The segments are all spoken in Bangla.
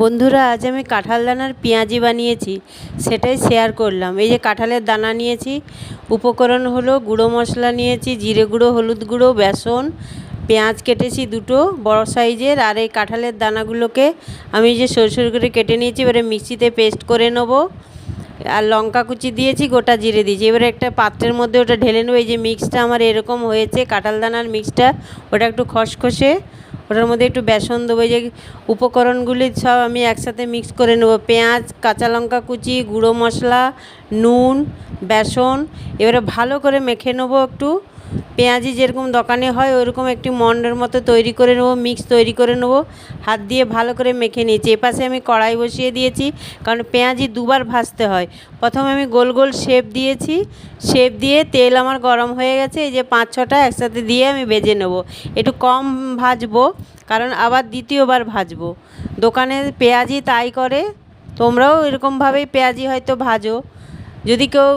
বন্ধুরা, আজ আমি কাঁঠাল দানার পেঁয়াজি বানিয়েছি, সেটাই শেয়ার করলাম। এই যে কাঁঠালের দানা নিয়েছি, উপকরণ হলো গুঁড়ো মশলা নিয়েছি, জিরে গুঁড়ো, হলুদ গুঁড়ো, বেসন, পেঁয়াজ কেটেছি দুটো, বড় সাইজের, আর এই কাঁঠালের দানাগুলোকে আমি যে সরু সরু করে কেটে নিয়েছি, এবারে মিক্সিতে পেস্ট করে নেব। আর লঙ্কা কুচি দিয়েছি, গোটা জিরে দিয়েছি। এবারে একটা পাত্রের মধ্যে ওটা ঢেলে নেব। এই যে মিক্সটা আমার এরকম হয়েছে, কাঁঠাল দানার মিক্সটা ওটা একটু খসখসে ওটার মধ্যে একটু বেসন দেবো যে উপকরণগুলি সব আমি একসাথে মিক্স করে নেব। পেঁয়াজ, কাঁচা লঙ্কা কুচি, গুঁড়ো মশলা, নুন, বেসন, এবারে ভালো করে মেখে নেব একটু। পেঁয়াজি যেরকম দোকানে হয়, ওরকম একটি মন্ডের মতো তৈরি করে নেব মিক্স তৈরি করে নেব। হাত দিয়ে ভালো করে মেখে নিয়েছি। এপাশে আমি কড়াই বসিয়ে দিয়েছি, কারণ পেঁয়াজি দুবার ভাজতে হয়। প্রথমে আমি গোল গোল শেপ দিয়েছি। শেপ দিয়ে তেল আমার গরম হয়ে গেছে, এই যে পাঁচ ছটা একসাথে দিয়ে আমি বেজে নেব। একটু কম ভাজবো, কারণ আবার দ্বিতীয়বার ভাজবো। দোকানে পেঁয়াজি তাই করে, তোমরাও এরকমভাবেই পেঁয়াজি হয়তো ভাজো। যদি কেউ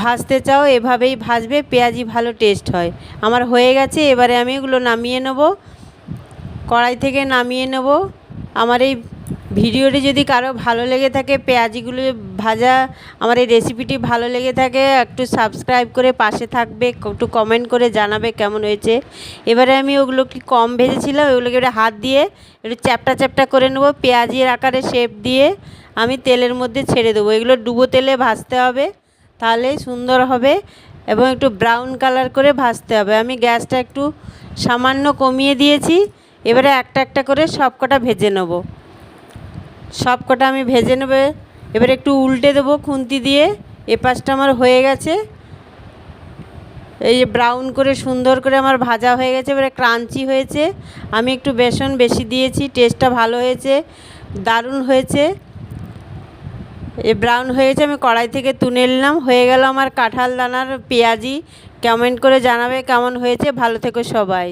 ভাজতে চাও, এভাবেই ভাজবে, পেঁয়াজি ভালো টেস্ট হয়। আমার হয়ে গেছে, এবারে আমি এগুলো নামিয়ে নেব, কড়াই থেকে নামিয়ে নেব। আমার এই ভিডিওটি যদি কারও ভালো লেগে থাকে, পেঁয়াজিগুলো ভাজা, আমার এই রেসিপিটি ভালো লেগে থাকে, একটু সাবস্ক্রাইব করে পাশে থাকবে, একটু কমেন্ট করে জানাবে কেমন হয়েছে। এবারে আমি ওগুলো কি কম ভেজেছিলাম, ওগুলোকে এবারে হাত দিয়ে একটু চ্যাপটা চ্যাপটা করে নেব, পেঁয়াজির আকারে শেপ দিয়ে আমি তেলের মধ্যে ছেড়ে দেবো। এগুলো ডুবো তেলে ভাজতে হবে। তাহলেই সুন্দর হবে এবং একটু ব্রাউন কালার করে ভাজতে হবে। আমি গ্যাসটা একটু সামান্য কমিয়ে দিয়েছি, এবারে একটা একটা করে সব কটা ভেজে নেব। সব কটা আমি ভেজে নেবে, এবারে একটু উল্টে দেবো খুন্তি দিয়ে এ পাশটা আমার হয়ে গেছে। এই যে ব্রাউন করে সুন্দর করে আমার ভাজা হয়ে গেছে, এবারে ক্রাঞ্চি হয়েছে। আমি একটু বেসন বেশি দিয়েছি টেস্টটা ভালো হয়েছে, দারুণ হয়েছে। ব্রাউন হয়েছে, আমি কড়াই থেকে তুলে নিলাম। হয়ে গেল আমার কাঁঠাল দানার পেঁয়াজি। কমেন্ট করে জানাবে কেমন হয়েছে। ভালো থেকো সবাই।